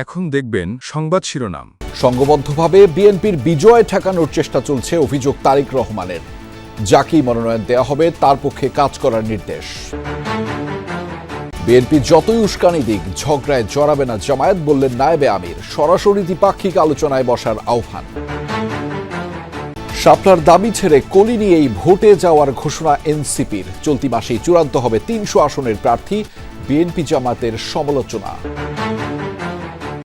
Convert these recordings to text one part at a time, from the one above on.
এখন দেখবেন সংবাদ শিরোনাম। সংঘবদ্ধভাবে বিএনপির বিজয় ঠেকানোর চেষ্টা চলছে অভিযোগ তারিক রহমানের। যাকেই মনোনয়ন দেওয়া হবে, তার পক্ষে কাজ করার নির্দেশ। বিএনপি যতই উস্কানি দিক, ঝগড়ায় জড়াবে না জামায়াত, বললেন নায়েবে আমির, সরাসরি দ্বিপাক্ষিক আলোচনায় বসার আহ্বান। শাপলার দাবি ছেড়ে কলি নিয়েই ভোটে যাওয়ার ঘোষণা এনসিপির। চলতি মাসেই চূড়ান্ত হবে তিনশো আসনের প্রার্থী বিএনপি জামাতের সমালোচনা।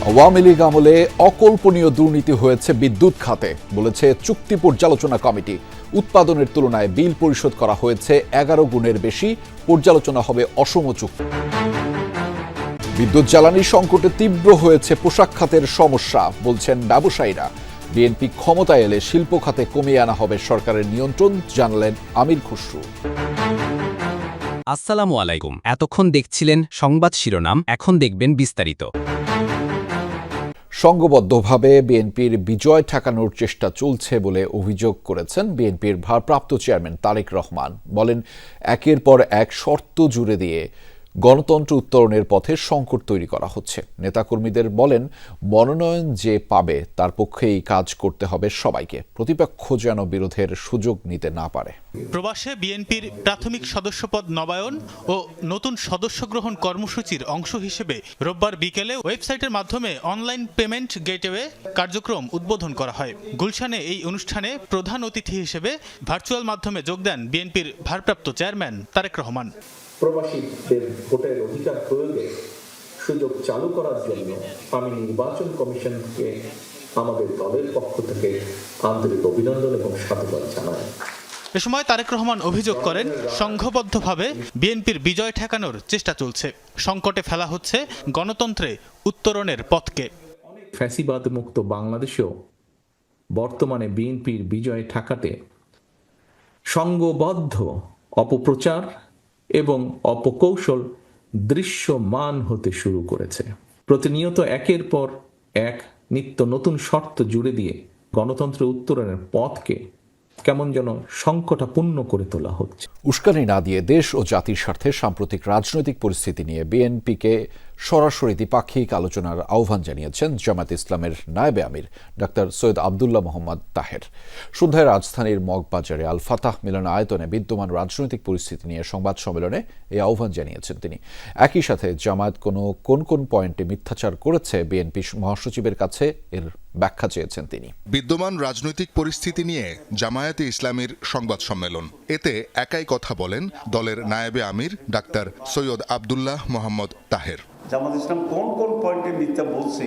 আওয়ামী লীগ আমলে অকল্পনীয় দুর্নীতি হয়েছে বিদ্যুৎ খাতে, বলেছে চুক্তি পর্যালোচনা কমিটি। উৎপাদনের তুলনায় বিল পরিশোধ করা হয়েছে এগারো গুণের বেশি, পর্যালোচনা হবে অসম চুক্তি। বিদ্যুৎ জ্বালানি সংকটে তীব্র হয়েছে পোশাক খাতের সমস্যা, বলছেন ব্যবসায়ীরা। বিএনপি ক্ষমতায় এলে শিল্প খাতে কমিয়ে আনা হবে সরকারের নিয়ন্ত্রণ, জানালেন আমির খুসরু। আসসালামু আলাইকুম। এতক্ষণ দেখছিলেন সংবাদ শিরোনাম, এখন দেখবেন বিস্তারিত। সংঘবদ্ধভাবে বিএনপির বিজয় ঠেকানোর চেষ্টা চলছে বলে অভিযোগ করেছেন বিএনপির ভারপ্রাপ্ত চেয়ারম্যান তারেক রহমান। বলেন, একের পর এক শর্ত জুড়ে দিয়ে গণতন্ত্র উত্তরণের পথে সংকট তৈরি করা হচ্ছে। নেতাকর্মীদের বলেন, মনোনয়ন যে পাবে তার পক্ষেই কাজ করতে হবে সবাইকে। প্রতিপক্ষ যেন বিরোধের সুযোগ নিতে না পারে। প্রবাসে বিএনপির প্রাথমিক সদস্যপদ নবায়ন ও নতুন সদস্য গ্রহণ কর্মসূচির অংশ হিসেবে রোববার বিকেলে ওয়েবসাইটের মাধ্যমে অনলাইন পেমেন্ট গেটওয়ে কার্যক্রম উদ্বোধন করা হয়। গুলশানে এই অনুষ্ঠানে প্রধান অতিথি হিসেবে ভার্চুয়াল মাধ্যমে যোগ দেন বিএনপির ভারপ্রাপ্ত চেয়ারম্যান তারেক রহমান। প্রবাসীদের ভোটের অধিকার প্রয়োগে সুযোগ চালু করার জন্য আমি নির্বাচন কমিশনকে আমাদের দলের পক্ষ থেকে আন্তরিক অভিনন্দন এবং সাধুবাদ জানাই। এ সময় তারেক রহমান অভিযোগ করেন সংঘবদ্ধভাবে বিএনপির বিজয় ঠেকানোর চেষ্টা চলছে। সংকটে ফেলা হচ্ছে গণতন্ত্রে উত্তরণের পথকে। ফ্যাসিবাদ মুক্ত বাংলাদেশেও বর্তমানে বিএনপির বিজয় ঠেকাতে সংঘবদ্ধ অপপ্রচার এবং অপকৌশল দৃশ্যমান হতে শুরু করেছে। প্রতিনিয়ত একের পর এক নিত্য নতুন শর্ত জুড়ে দিয়ে গণতন্ত্র উত্তরণের পথকে কেমন যেন সংকটাপূর্ণ করে তোলা হচ্ছে। উস্কানি না দিয়ে দেশ ও জাতির স্বার্থে সাম্প্রতিক রাজনৈতিক পরিস্থিতি নিয়ে বিএনপিকে সরাসরি দ্বিপাক্ষিক আলোচনার আহ্বান জানিয়েছেন জামাত ইসলামের নায়েবে আমির ডাক্তার সৈয়দ আবদুল্লাহ মোহাম্মদ তাহের। সন্ধ্যায় রাজধানীর মগবাজারে আল ফাতাহ মিলন আয়তনে বিদ্যমান রাজনৈতিক পরিস্থিতি নিয়ে সংবাদ সম্মেলনে এই আহ্বান জানিয়েছেন তিনি। একই সাথে জামায়াত কোনো কোন কোন পয়েন্টে মিথ্যাচার করেছে বিএনপি মহাসচিবের কাছে এর ব্যাখ্যা চেয়েছেন তিনি। বিদ্যমান রাজনৈতিক পরিস্থিতি নিয়ে জামায়াতে ইসলামীর সংবাদ সম্মেলন। এতে একাই কথা বলেন দলের নায়েবে আমির ডাক্তার সৈয়দ আবদুল্লাহ মোহাম্মদ তাহের। জামাত ইসলাম কোন কোন পয়েন্টে মিথ্যা বলছে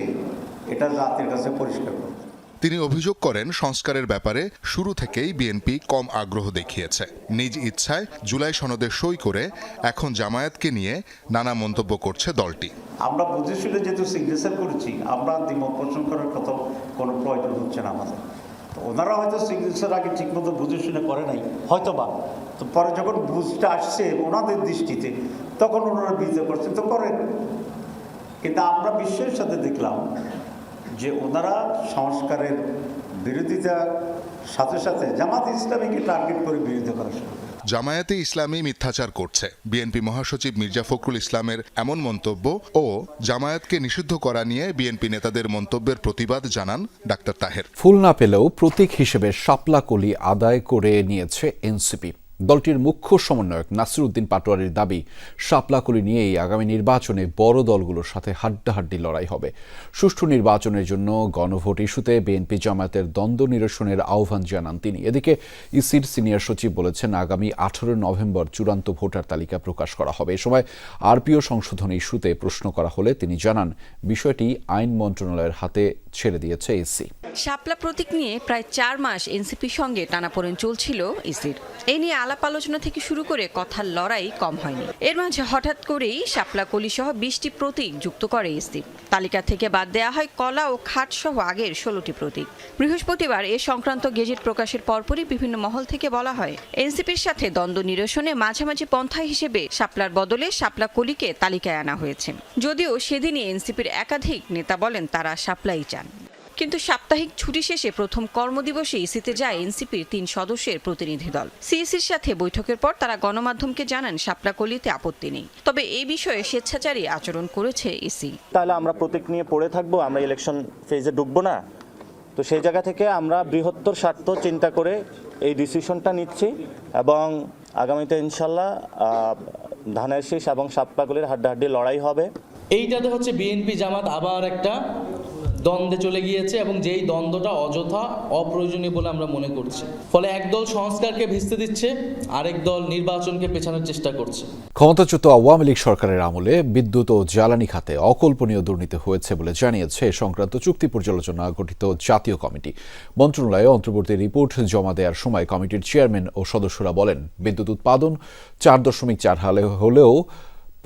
এটা জাতির কাছে পরিষ্কার করতে হবে। তিনি অভিযোগ করেন সংস্কারের ব্যাপারে শুরু থেকেই বিএনপি কম আগ্রহ দেখিয়েছে। নিজ ইচ্ছায় জুলাই সনদে সই করে এখন জামায়াতকে নিয়ে নানা মন্তব্য করছে দলটি। আমরা বুঝে শুনে যেহেতু সিগনেচার করেছি আমরা দ্বিমত পোষণ করার কথা কোনো প্রয়োজন হচ্ছে না আমাদের। তো ওনারা হয়তো সিগনেচার আগে ঠিকমতো বুঝে শুনে করে নাই হয়তো বা তো পরে যখন বুঝটা আসছে ওনাদের দৃষ্টিতে তখন ওনারা বিরোধিতা করছেন। তো করেন। কিন্তু আমরা বিশ্বের সাথে দেখলাম যে ওনারা সংস্কারের বিরোধিতার সাথে সাথে জামাত ইসলামীকে টার্গেট করে বিরোধিতা করা শুরু। জামায়াতে ইসলামী মিথ্যাচার করছে। বিএনপি মহাসচিব মির্জা ফখরুল ইসলামের এমন মন্তব্য ও জামায়াতকে নিষিদ্ধ করা নিয়ে বিএনপি নেতাদের মন্তব্যের প্রতিবাদ জানান ডাক্তার তাহের। ফুল না পেলেও প্রতীক হিসেবে শাপলা কলি আদায় করে নিয়েছে এনসিপি। দলটির মুখ্য সমন্বয়ক নাসিরুদ্দিন পাটোয়ারির দাবি, শাপলাকলি নিয়েই আগামী নির্বাচনে বড় দলগুলোর সাথে হাড্ডাহাড্ডি লড়াই হবে। সুষ্ঠু নির্বাচনের জন্য গণভোট ইস্যুতে বিএনপি জামায়াতের দ্বন্দ্ব নিরসনের আহ্বান জানান তিনি। এদিকে ইসির সিনিয়র সচিব বলেছেন, আগামী আঠারো নভেম্বর চূড়ান্ত ভোটার তালিকা প্রকাশ করা হবে। এ সময় আরপিও সংশোধন ইস্যুতে প্রশ্ন করা হলে তিনি জানান, বিষয়টি আইন মন্ত্রণালয়ের হাতে ছেড়ে দিয়েছে ইসি। শাপলা প্রতীক নিয়ে প্রায় চার মাস এনসিপির সঙ্গে টানাপোড়েন চলছিল ইসির। এই নিয়ে আলাপ আলোচনা থেকে শুরু করে কথার লড়াই কম হয়নি। এর মাঝে হঠাৎ করেই শাপলা কলি সহ বিশটি প্রতীক যুক্ত করে ইসি তালিকা থেকে বাদ দেওয়া হয় কলা ও খাট সহ আগের ষোলোটি প্রতীক। বৃহস্পতিবার এ সংক্রান্ত গেজেট প্রকাশের পরপরই বিভিন্ন মহল থেকে বলা হয়। এনসিপির সাথে দ্বন্দ্ব নিরসনে মাঝামাঝি পন্থা হিসেবে শাপলার বদলে শাপলা কলিকে তালিকায় আনা হয়েছে। যদিও সেদিনই এনসিপির একাধিক নেতা বলেন তারা শাপলাই চান। কিন্তু সাপ্তাহিক ছুটি শেষে প্রথম কর্মদিবসে ইসিতে যায় এনসিপির তিন সদস্যের প্রতিনিধি দল। সিইসির সাথে বৈঠকের পর তারা গণমাধ্যমকে জানান শাপলাকলিতে আপত্তি নেই। তবে এই বিষয়ে স্বেচ্ছাচারী আচরণ করেছে ইসি তাহলে আমরা প্রতীক নিয়ে পড়ে থাকব আমরা ইলেকশন ফেজে ঢুকবো না? তো সেই জায়গা থেকে আমরা বৃহত্তর স্বার্থ চিন্তা করে এই ডিসিশনটা নিচ্ছি এবং আগামীতে ইনশাল্লাহ ধানের শীষ এবং সাপকাগুলির হাড্ডাহাড্ডি লড়াই হবে। এইটাতে হচ্ছে বিএনপি জামাত আবার একটা দ্বন্দ্বে চলে গিয়েছে এবং যেই দ্বন্দ্বটা অযথা অপ্রয়োজনীয় বলে আমরা মনে করছি। ফলে একদল সংস্কারকে ভিস্তে দিচ্ছে, আরেক দল নির্বাচনকে পেছানোর চেষ্টা করছে। ক্ষমতাচ্যুত আওয়ামী লীগ সরকারের আমলে বিদ্যুৎ ও জ্বালানি খাতে অকল্পনীয় দুর্নীতি হয়েছে বলে জানিয়েছে সংক্রান্ত চুক্তি পর্যালোচনা গঠিত জাতীয় কমিটি। মন্ত্রণালয়ে অন্তর্বর্তী রিপোর্ট জমা দেওয়ার সময় কমিটির চেয়ারম্যান ও সদস্যরা বলেন, বিদ্যুৎ উৎপাদন চার দশমিক চার হালে হলেও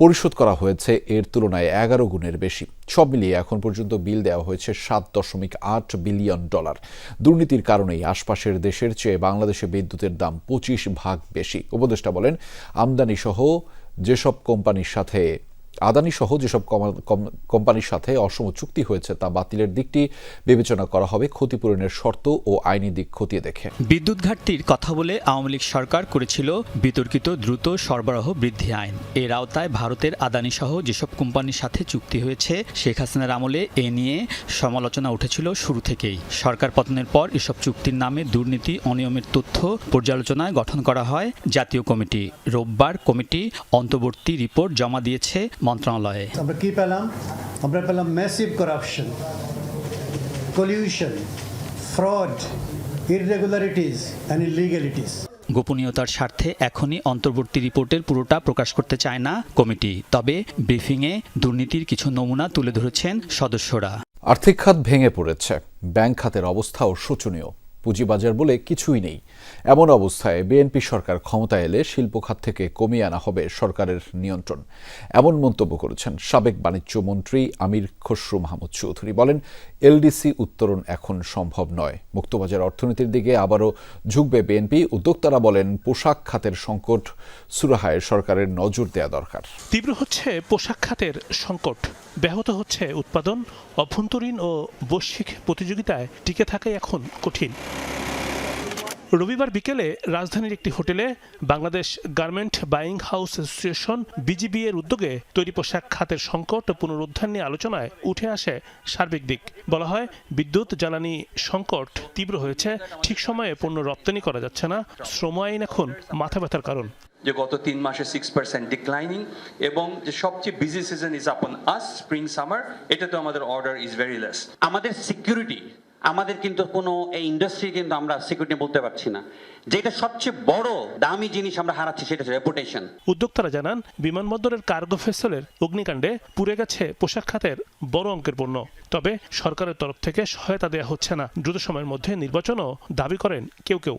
পরিশোধ করা হয়েছে, এর তুলনায় এগারো গুণের বেশি। সব মিলিয়ে এখন পর্যন্ত বিল দেওয়া হয়েছে সাত দশমিক আট বিলিয়ন ডলার। দুর্নীতির কারণেই আশপাশের দেশের চেয়ে বাংলাদেশে বিদ্যুতের দাম পঁচিশ ভাগ বেশি। উপদেষ্টা বলেন আমদানি সহ যেসব কোম্পানির সাথে আদানি সহ যেসব কোম্পানির সাথে অসম চুক্তি হয়েছে তা বাতিলের দিকটি বিবেচনা করা হবে ক্ষতিপূরণের শর্ত ও আইনি দিক খতিয়ে দেখে। বিদ্যুৎ ঘাটতির কথা বলে আওয়ামী লীগ সরকার করেছিল বিতর্কিত দ্রুত সরবরাহ বৃদ্ধি আইন। এর আওতায় ভারতের আদানি সহ যেসব কোম্পানির সাথে চুক্তি হয়েছে, শেখ হাসিনার আমলে এ নিয়ে সমালোচনা উঠেছিল শুরু থেকেই। সরকার পতনের পর এসব চুক্তির নামে দুর্নীতি, অনিয়মের তথ্য পর্যালোচনায় গঠন করা হয় জাতীয় কমিটি। রোববার কমিটি অন্তর্বর্তী রিপোর্ট জমা দিয়েছে মন্ত্রণালয়ে। আমরা কি পেলাম? আমরা পেলাম massive corruption collusion fraud irregularities and illegalities গোপনীয়তার স্বার্থে এখনই অন্তর্বর্তী রিপোর্টের পুরোটা প্রকাশ করতে চায় না কমিটি। তবে ব্রিফিংয়ে দুর্নীতির কিছু নমুনা তুলে ধরেছেন সদস্যরা। আর্থিক খাত ভেঙে পড়েছে। ব্যাংক খাতের অবস্থাও শোচনীয় পুঁজিবাজার বলে কিছুই নেই। এমন অবস্থায় বিএনপি সরকার ক্ষমতা এলে শিল্প খাত থেকে কমিয়ে আনা হবে সরকারের নিয়ন্ত্রণ। এমন মন্তব্য করেছেন সাবেক বাণিজ্য মন্ত্রী আমির খসরু মাহমুদ চৌধুরী। বলেন, এলডিসি উত্তরণ এখন সম্ভব নয়। মুক্তবাজার অর্থনীতির দিকে আবারও ঝুঁকবে বিএনপি। উদ্যোক্তারা বলেন, পোশাক খাতের সংকট সুরাহায় সরকারের নজর দেওয়া দরকার। তীব্র হচ্ছে পোশাক খাতের সংকট। ব্যাহত হচ্ছে উৎপাদন, অভ্যন্তরীণ ও বৈশ্বিক প্রতিযোগিতায় টিকে থাকাই এখন কঠিন। রবিবার বিকেলে রাজধানীর একটি হোটেলে Bangladesh garment buying house association BGB এর উদ্যোগে তৈরি পোশাক খাতের সংকট পুনরুদ্ধার নিয়ে আলোচনায় উঠে আসে সার্বিক দিক। বলা হয়, বিদ্যুৎ, জ্বালানি সংকট তীব্র হয়েছে, ঠিক সময়ে পণ্য রপ্তানি করা যাচ্ছে না, শ্রম আইন এখন মাথা ব্যথার কারণ। যে গত তিন মাসে সিক্স পার্সেন্ট ডিক্লাইনিং এবং যে সবচেয়ে বিজি সিজন ইজ আপন আস স্প্রিং সামার এটাতে আমাদের অর্ডার ইজ ভেরি লেস আমাদের সিকিউরিটি আমাদের কিন্তু কোনো এই ইন্ডাস্ট্রি কিন্তু আমরা সিকিউরিটি বলতে পারছি না। যেটা সবচেয়ে বড় দামি জিনিস আমরা হারাচ্ছি সেটা রেপুটেশন উদ্যোক্তারা জানান, বিমানবন্দরের কার্গো ফেসলের অগ্নিকাণ্ডে পুড়ে গেছে পোশাক খাতের বড় অঙ্কের পণ্য। তবে সরকারের তরফ থেকে সহায়তা দেওয়া হচ্ছে না। দ্রুত সময়ের মধ্যে নির্বাচনও দাবি করেন কেউ কেউ।